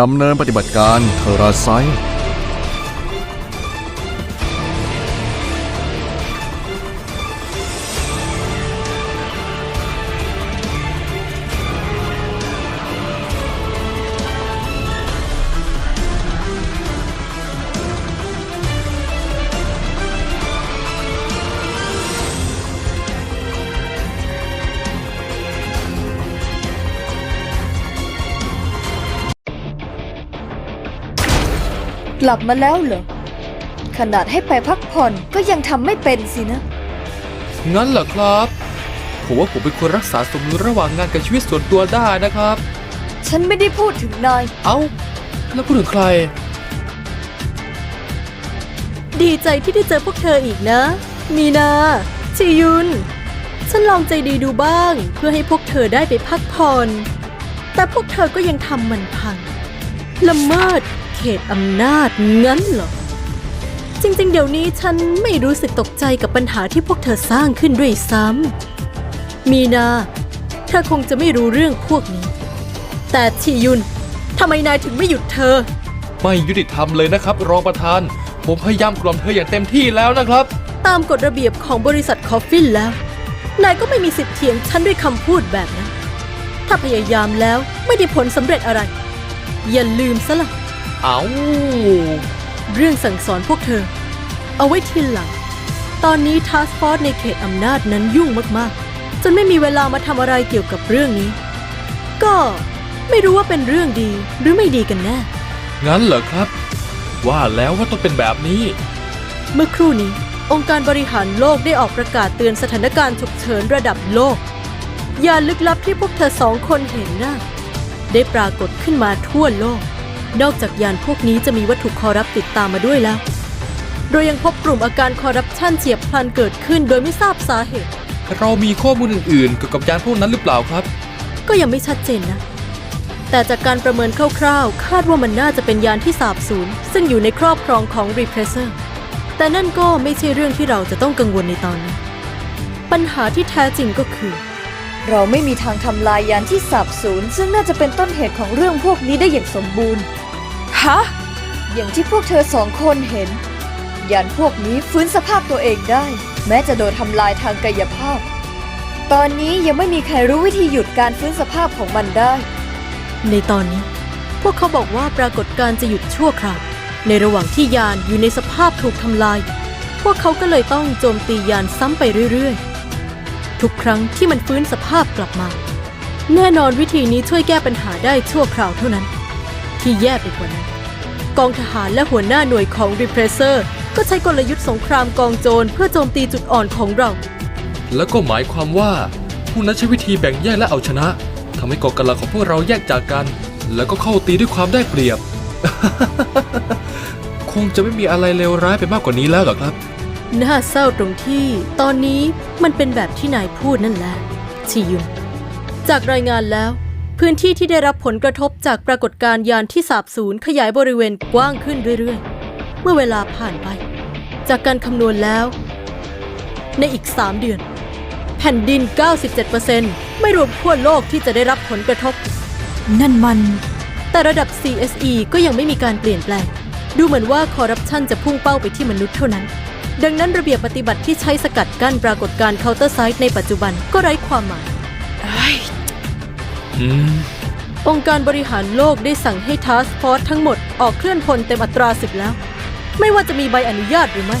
ดำเนินปฏิบัติการเทราไซ กลับมาแล้วเหรอ ขนาดให้ไปพักผ่อนก็ยังทำไม่เป็นสินะ งั้นเหรอครับ ผมว่าผมเป็นคนรักษาสมดุลระหว่างงานกับชีวิตส่วนตัวได้นะครับ ฉันไม่ได้พูดถึงนาย เอ้า แล้วพูดถึงใคร ดีใจที่ได้เจอพวกเธออีกนะ มีนาชิยุน ฉันลองใจดีดูบ้าง เพื่อให้พวกเธอได้ไปพักผ่อน แต่พวกเธอก็ยังทำมันพัง ละเมิด เขตอำนาจงั้นเหรอ จริง ๆ เดี๋ยวนี้ฉันไม่รู้สึกตกใจกับปัญหาที่พวกเธอสร้างขึ้นด้วยซ้ำ มีนา เธอคงจะไม่รู้เรื่องพวกนี้ แต่ชิยุนทำไมนายถึงไม่หยุดเธอ ไม่ยุติธรรมเลยนะครับ รองประธาน ผมพยายามกล่อมเธออย่างเต็มที่แล้วนะครับ ตามกฎระเบียบของบริษัทคอฟฟินแล้ว นายก็ไม่มีสิทธิ์เถียงฉันด้วยคำพูดแบบนั้น ถ้าพยายามแล้วไม่ได้ผลสำเร็จอะไร อย่าลืมซะละ เอ้าเรื่องสั่งสอนพวกเธอ เอาไว้ทีหลัง ตอนนี้ทาสฟอร์ในเขตอำนาจนั้นยุ่งมากๆ จนไม่มีเวลามาทำอะไรเกี่ยวกับเรื่องนี้ ก็ไม่รู้ว่าเป็นเรื่องดีหรือไม่ดีกันแน่ งั้นเหรอครับ ว่าแล้วว่าต้องเป็นแบบนี้ เมื่อครู่นี้ องค์การบริหารโลกได้ออกประกาศเตือนสถานการณ์ฉุกเฉินระดับโลก ยานลึกลับที่พวกเธอสองคนเห็นน่ะได้ปรากฏขึ้นมาทั่วโลก นอกจากยานพวกนี้จะมีวัตถุคอร์รัปติดตามมาด้วยแล้ว โดยยังพบกลุ่มอาการคอร์รัปชันเฉียบพลันเกิดขึ้นโดยไม่ทราบสาเหตุ เรามีข้อมูลอื่นๆเกี่ยวกับยานพวกนั้นหรือเปล่าครับ ก็ยังไม่ชัดเจนนะ แต่จากการประเมินคร่าวๆ คาดว่ามันน่าจะเป็นยานที่สาบสูญซึ่งอยู่ในครอบครองของ Repressor แต่นั่นก็ไม่ใช่เรื่องที่เราจะต้องกังวลในตอนนี้ ปัญหาที่แท้จริงก็คือเราไม่มีทางทำลายยานที่สับสูญซึ่งน่าจะเป็นต้นเหตุของเรื่องพวกนี้ได้อย่างสมบูรณ์ ฮะ อย่างที่พวกเธอสองคนเห็น ยานพวกนี้ฟื้นสภาพตัวเองได้ แม้จะโดนทำลายทางกายภาพ ตอนนี้ยังไม่มีใครรู้วิธีหยุดการฟื้นสภาพของมันได้ ในตอนนี้ พวกเขาบอกว่าปรากฏการณ์จะหยุดชั่วคราว ในระหว่างที่ยานอยู่ในสภาพถูกทำลาย พวกเขาก็เลยต้องโจมตียานซ้ำไปเรื่อยๆ ทุกครั้งที่มันฟื้นสภาพกลับมา แน่นอนวิธีนี้ช่วยแก้ปัญหาได้ชั่วคราวเท่านั้น ที่แย่ไปกว่านั้น กองทหารและหัวหน้าหน่วยของ Repressor ก็ใช้กลยุทธ์สงครามกองโจรเพื่อโจมตีจุดอ่อนของเรา แล้วก็หมายความว่าผู้นั้นใช้วิธีแบ่งแยกและเอาชนะทำให้กองกำลังของพวกเราแยกจากกัน แล้วก็เข้าตีด้วยความได้เปรียบ คงจะไม่มีอะไรเลวร้ายไปมากกว่านี้แล้วหรอกครับ น่าเศร้าตรงที่ ตอนนี้มันเป็นแบบที่นายพูดนั่นแหละชิยุนจากรายงานแล้ว พื้นที่ที่ได้รับผลกระทบจากปรากฏการณ์ยานที่สาบสูญขยายบริเวณกว้างขึ้นเรื่อยๆ เมื่อเวลาผ่านไป จากการคำนวณแล้ว ในอีก 3 เดือน แผ่นดิน 97%ไม่รวมทั่วโลกที่จะได้รับผลกระทบ นั่นมัน แต่ระดับ CSE ก็ยังไม่มีการเปลี่ยนแปลง ดูเหมือนว่าคอร์รัปชันจะพุ่งเป้าไปที่มนุษย์เท่านั้น ดังนั้นระเบียบปฏิบัติที่ใช้สกัดกั้นปรากฏการณ์เคาน์เตอร์ไซต์ในปัจจุบันก็ไร้ความหมาย อืมองค์การบริหารโลกได้สั่งให้ทาสฟอร์ e ทั้งหมดออกเคลื่อนพลเต็มอัตราศึกแล้ว ไม่ว่าจะมีใบอนุญาตหรือไม่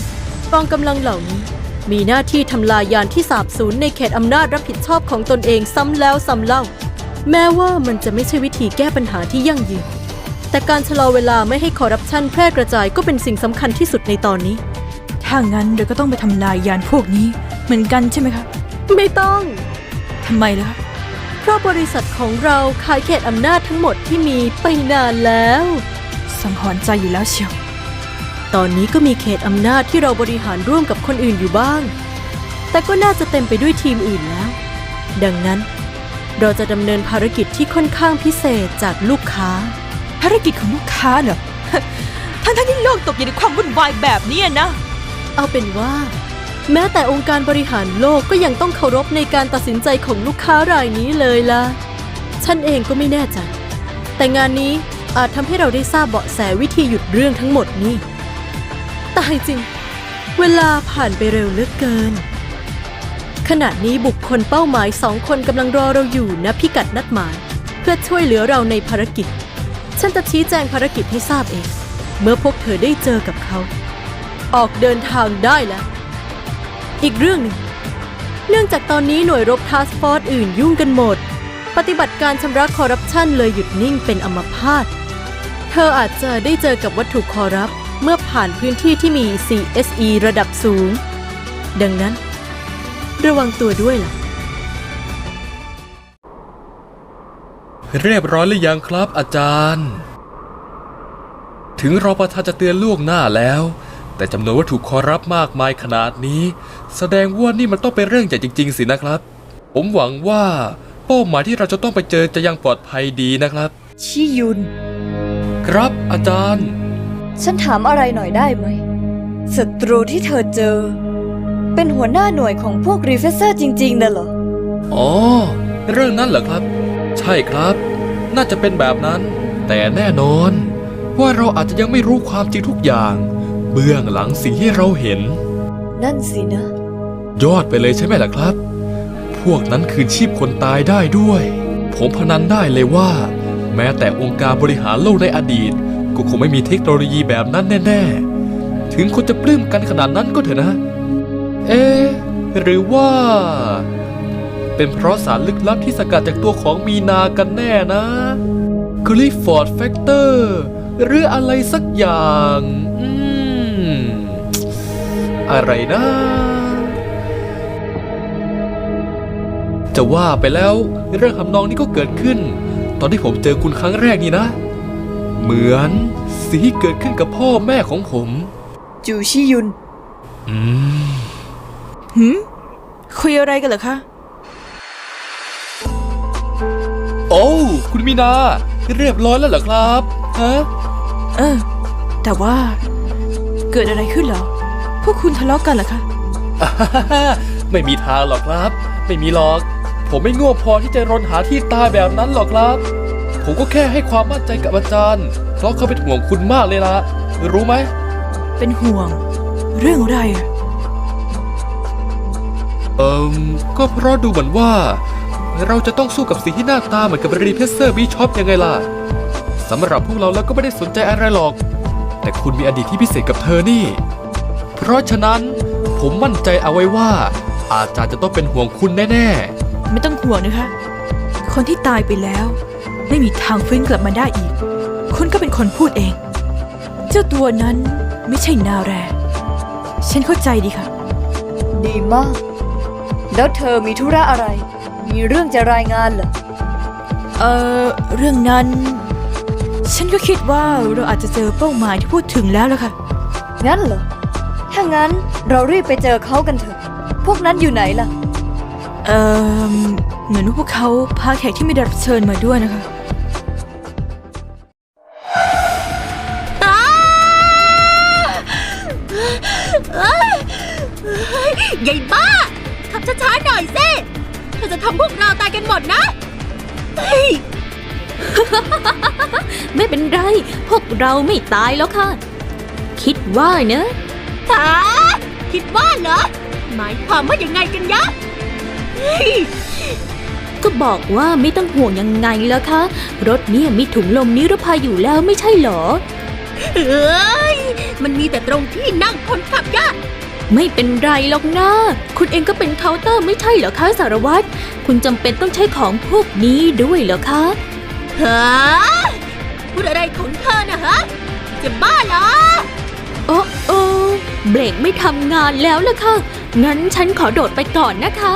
กองกำลังเหล่านี้ มีหน้าที่ทำลายยานที่สาบสูญในเขตอำนาจรับผิดชอบของตนเองซ้ำแล้วซ้ำเล่า แม้ว่ามันจะไม่ใช่วิธีแก้ปัญหาที่ยั่งยืน แต่การชะลอเวลาไม่ให้คอร์รัปชันแพร่กระจายก็เป็นสิ่งสำคัญที่สุดในตอนนี้ ถ้างั้นเราก็ต้องไปทำลายยานพวกนี้ เหมือนกันใช่ไหมคะ ไม่ต้องทำไมล่ะคะเพ ราะบริษัทของเราขายเขตอำนาจทั้งหมดที่มีไปนานแล้ว สังหรณ์ใจอยู่แล้วเชียว ตอนนี้ก็มีเขตอำนาจที่เราบริหารร่วมกับคนอื่นอยู่บ้าง แต่ก็น่าจะเต็มไปด้วยทีมอื่นแล้ว ดังนั้น เราจะดำเนินภารกิจที่ค่อนข้างพิเศษจากลูกค้า ภารกิจของลูกค้าเหรอ ทั้งทั้งๆที่โลกตกอยู่ในความวุ่นวายแบบนี้นะ เอาเป็นว่า แม้แต่องค์การบริหารโลกก็ยังต้องเคารพในการตัดสินใจของลูกค้ารายนี้เลยล่ะ ฉันเองก็ไม่แน่ใจ แต่งานนี้อาจทำให้เราได้ทราบเบาะแสวิธีหยุดเรื่องทั้งหมดนี่ ตายจริง เวลาผ่านไปเร็วเหลือเกิน ขณะนี้บุคคลเป้าหมายสองคนกำลังรอเราอยู่ณพิกัดนัดหมาย เพื่อช่วยเหลือเราในภารกิจ ฉันจะชี้แจงภารกิจให้ทราบเอง เมื่อพวกเธอได้เจอกับเขา ออกเดินทางได้แล้ว อีกเรื่องหนึ่งเนื่องจากตอนนี้หน่วยรบทาสฟอร์อื่นยุ่งกันหมด ปฏิบัติการชำระคอร์รัปชันเลยหยุดนิ่งเป็นอมพาตเธออาจจะได้เจอกับวัตถุคอรัปเมื่อผ่านพื้นที่ที่มี CSE ระดับสูง ดังนั้น ระวังตัวด้วยล่ะ เรียบร้อยหรือยังครับอาจารย์ ถึงรอประธานจะเตือนล่วงหน้าแล้ว แต่จำนวนวัตถุคอรับมากมายขนาดนี้ แสดงว่านี่มันต้องเป็นเรื่องใหญ่จริง ๆ สินะครับ ผมหวังว่าเป้าหมายที่เราจะต้องไปเจอจะยังปลอดภัยดีนะครับ ชิยุน ครับอาจารย์ ฉันถามอะไรหน่อยได้ไหมศัตรูที่เธอเจอ เป็นหัวหน้าหน่วยของพวกรีเฟเซอร์จริงๆน่ะเหรอ อ๋อ เรื่องนั้นเหรอครับ ใช่ครับ น่าจะเป็นแบบนั้น แต่แน่นอน ว่าเราอาจจะยังไม่รู้ความจริงทุกอย่าง เบื้องหลังสิ่งที่เราเห็น นั่นสินะ ยอดไปเลยใช่ไหมล่ะครับ พวกนั้นคืนชีพคนตายได้ด้วย ผมพนันได้เลยว่า แม้แต่องค์การบริหารโลกในอดีต ก็คงไม่มีเทคโนโลยีแบบนั้นแน่ๆ ถึงคนจะปลื้มกันขนาดนั้นก็เถอะนะ เอ๊ะหรือว่า เป็นเพราะสารลึกลับที่สกัดจากตัวของมีนากันแน่นะกลิฟอร์ดแฟกเตอร์หรืออะไรสักอย่างอืม อะไรนะ จะว่าไปแล้วเรื่องทำนองนี้ก็เกิดขึ้น ตอนที่ผมเจอคุณครั้งแรกนี่นะ เหมือนสิ่งที่เกิดขึ้นกับพ่อแม่ของผม จูชิยุน อืมหืมคุยอะไรกันเหรอคะ โอ้วคุณมีนา เรียบร้อยแล้วเหรอครับฮะ เออ แต่ว่า เกิดอะไรขึ้นเหรอ พวกคุณทะเลาะกันเหรอคะอ่าฮ่าฮ่าฮ่าไม่มีทางหรอกครับ ไม่มีหรอก ผมไม่โง่พอที่จะรนหาที่ตายแบบนั้นหรอกครับ ผมก็แค่ให้ความมั่นใจกับอาจารย์ เพราะเขาเป็นห่วงคุณมากเลยละรู้ไหม เป็นห่วง เรื่องอะไรอะเอิมก็เพราะดูเหมือนว่า เราจะต้องสู้กับสิ่งที่หน้าตาเหมือนกับรีเพสเซอร์บีชอปยังไงล่ะสำหรับพวกเราแล้วก็ไม่ได้สนใจอะไรหรอก แต่คุณมีอดีตที่พิเศษกับเธอนี่ เพราะฉะนั้นผมมั่นใจเอาไว้ว่า อาจารย์จะต้องเป็นห่วงคุณแน่ไม่ต้องห่วงนะคะ คนที่ตายไปแล้ว ไม่มีทางฟื้นกลับมาได้อีก คุณก็เป็นคนพูดเอง เจ้าตัวนั้นไม่ใช่นาแร ฉันเข้าใจดีค่ะ ดีมาก แล้วเธอมีธุระอะไร มีเรื่องจะรายงานเหรอ เอ่อ เรื่องนั้น ฉันก็คิดว่าเราอาจจะเจอเป้าหมายที่พูดถึงแล้วล่ะค่ะ งั้นเหรอ ถ้างั้นเรารีบไปเจอเขากันเถอะ พวกนั้นอยู่ไหนล่ะ เอ่อเหมือนว่าพวกเขาพาแขกที่ไม่ได้รับเชิญมาด้วยนะคะ ยายบ้า ขับช้าๆหน่อยสิเธอจะทำพวกเราตายกันหมดนะไม่เป็นไร พวกเราไม่ตายแล้วค่ะ คิดว่าเนอะ หาคิดว่าเหรอ หมายความว่ายังไงกันยะเฮ้ยก็บอกว่าไม่ต้องห่วงยังไงแล้วคะ รถเนี่ยมีถุงลมนิรภัยอยู่แล้วไม่ใช่เหรอ เอ้ย มันมีแต่ตรงที่นั่งคนขับยะไม่เป็นไรหรอกนะ คุณเองก็เป็นเคาน์เตอร์ไม่ใช่เหรอคะสารวัตร คุณจำเป็นต้องใช้ของพวกนี้ด้วยเหรอคะฮะพูดอะไรของเธอนะฮะ จะบ้าเหรอ โอ้โอ้เบรกไม่ทำงานแล้วล่ะค่ะ งั้นฉันขอโดดไปก่อนนะคะ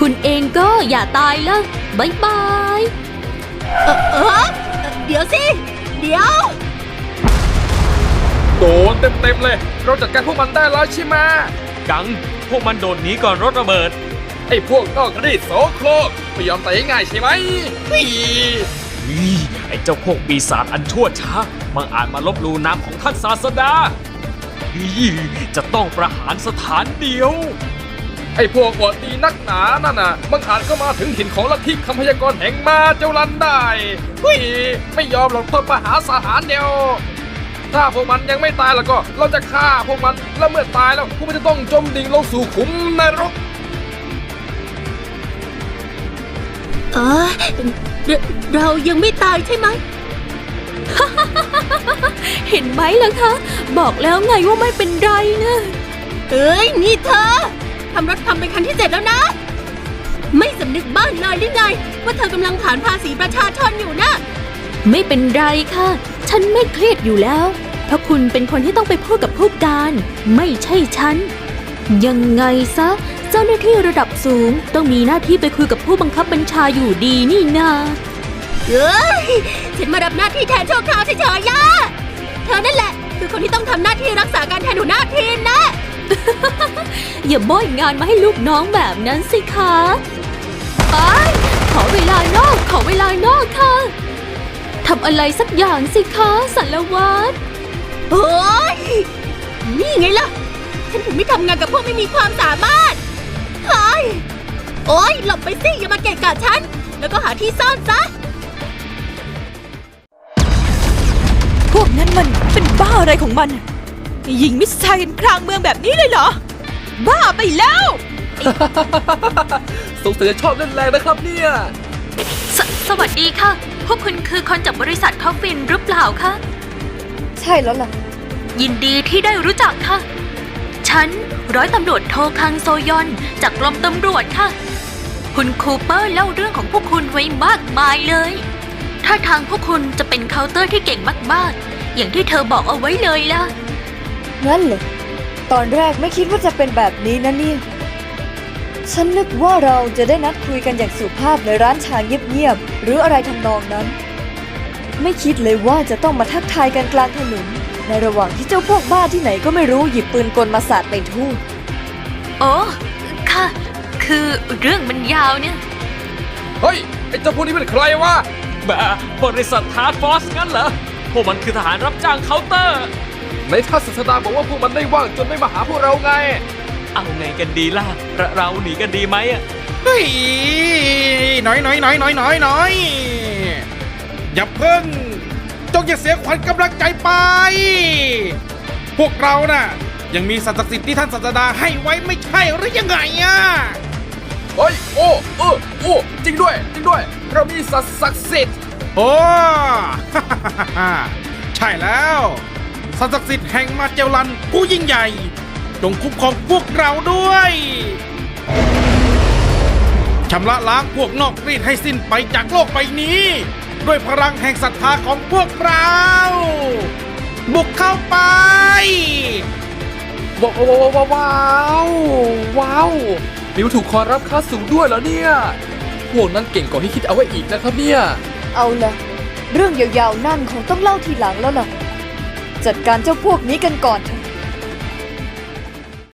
คุณเองก็อย่าตายละบายบายเออเออเดี๋ยวสิ เดี๋ยวๆโดนเต็มๆเลย เราจัดการพวกมันได้แล้วใช่ไหมกัง พวกมันโดดหนีก่อนรถระเบิด ไอ้พวกนอกรีดโสโครกไม่ยอมตายง่ายๆใช่ไหมนี่อีไอ้เจ้าพวกปีศาจอันชั่วช้ามังอาจมาลบหลูนามของท่านศาสดาอี จะต้องประหารสถานเดียว ไอ้พวกอวดดีนักหนานั่นน่ะบังอาจก็มาถึงถิ่นของลัทธิคำพยากรณ์แห่งมาเจ้าลันได้เฮ้ยไม่ยอมหรอกเพื่อประหารสถานเดียว ถ้าพวกมันยังไม่ตายแล้วก็ เราจะฆ่าพวกมันแล้วเมื่อตายแล้วพวกมันจะต้องจมดิ่งลงสู่ขุมนรกเออเราเรายังไม่ตายใช่ไหม เห็นไหมล่ะคะ บอกแล้วไงว่าไม่เป็นไรนะเอ้ยนี่เธอทำรถทำเป็นคันที่เจ็ดแล้วนะ ไม่สำนึกบ้างเลยหรือไง ว่าเธอกำลังผ่านภาษีประชาชนอยู่นะ ไม่เป็นไรค่ะ ฉันไม่เครียดอยู่แล้ว เพราะคุณเป็นคนที่ต้องไปพูดกับผู้การ ไม่ใช่ฉัน ยังไงซะ เจ้าหน้าที่ระดับสูง ต้องมีหน้าที่ไปคุยกับผู้บังคับบัญชาอยู่ดีนี่นา เอ้ยฉันมารับหน้าที่แทนชั่วคราวเฉยๆย่าเธอนั่นแหละ คือคนที่ต้องทำหน้าที่รักษาการแทนหัวหน้าทีมนะ อย่าโบยงานมาให้ลูกน้องแบบนั้นสิคะไปขอเวลานอก ขอเวลานอกค่ะทำอะไรสักอย่างสิคะสันละวัฒน์โอ้ยนี่ไงล่ะ ฉันถึงไม่ทำงานกับพวกไม่มีความสามารถเฮ้ยโอ้ยหลบไปสิอย่ามาเกะกะฉัน แล้วก็หาที่ซ่อนซะ มันเป็นบ้าอะไรของมัน ยิงมิสไซล์กันกลางเมืองแบบนี้เลยเหรอ บ้าไปแล้ว สงสัยจะชอบเล่นแรงนะครับเนี่ย สสวัสดีค่ะ พวกคุณคือคนจากบริษัทคอฟฟินหรือเปล่าคะ ใช่แล้วล่ะ ยินดีที่ได้รู้จักค่ะ ฉันร้อยตำรวจโทคังโซยอน จากกรมตำรวจค่ะ คุณคูเปอร์เล่าเรื่องของพวกคุณไว้มากมายเลย ถ้าทางพวกคุณจะเป็นเคาน์เตอร์ที่เก่งมากๆ อย่างที่เธอบอกเอาไว้เลยล่ะ งั้นเหรอตอนแรกไม่คิดว่าจะเป็นแบบนี้นะเนี่ย ฉันนึกว่าเราจะได้นัดคุยกันอย่างสุภาพในร้านชาเงียบๆหรืออะไรทำนองนั้น ไม่คิดเลยว่าจะต้องมาทักทายกันกลางถนนในระหว่างที่เจ้าพวกบ้าที่ไหนก็ไม่รู้หยิบปืนกลมาสาดไปทั่วโอ้ค่ะ คือเรื่องมันยาวเนี่ย เฮ้ย ไอ้เจ้าพวกนี้เป็นใครวะแบบบริษัททาร์ดฟอสงั้นเหรอ พวกมันคือทหารรับจ้างเคาน์เตอร์ ในท่านศาสดาบอกว่าพวกมันได้ว่างจนไม่มาหาพวกเราไง เอาไงกันดีล่ะเราเราหนีกันดีไหมอะเฮ้ยน้อยน้อยน้อยน้อยน้อยน้อยอย่าเพิ่ง จงอย่าเสียขวัญกำลังใจไป พวกเราน่ะ ยังมีสัตว์ศักดิ์สิทธิ์ที่ท่านศาสดาให้ไว้ไม่ใช่หรือยังไงอะเฮ้ย โอ้ เออ โอ้ จริงด้วย จริงด้วย เรามีสัตว์ศักดิ์สิทธิ์ โอ้ใช่แล้วสัตว์ศักดิ์สิทธิ์แห่งมาเจลันผู้ยิ่งใหญ่ จงคุ้มครองพวกเราด้วยชำระล้างพวกนอกรีดให้สิ้นไปจากโลกใบนี้ ด้วยพลังแห่งศรัทธาของพวกเรา บุกเข้าไป ว้าวว้าวว้าวว้าวว้าวมีวัตถุคอรับค่าสูงด้วยเหรอเนี่ย พวกนั้นเก่งกว่าที่คิดเอาไว้อีกนะครับเนี่ย เอาละเรื่องยาวๆนั่นคงต้องเล่าทีหลังแล้วล่ะ จัดการเจ้าพวกนี้กันก่อนเถอะ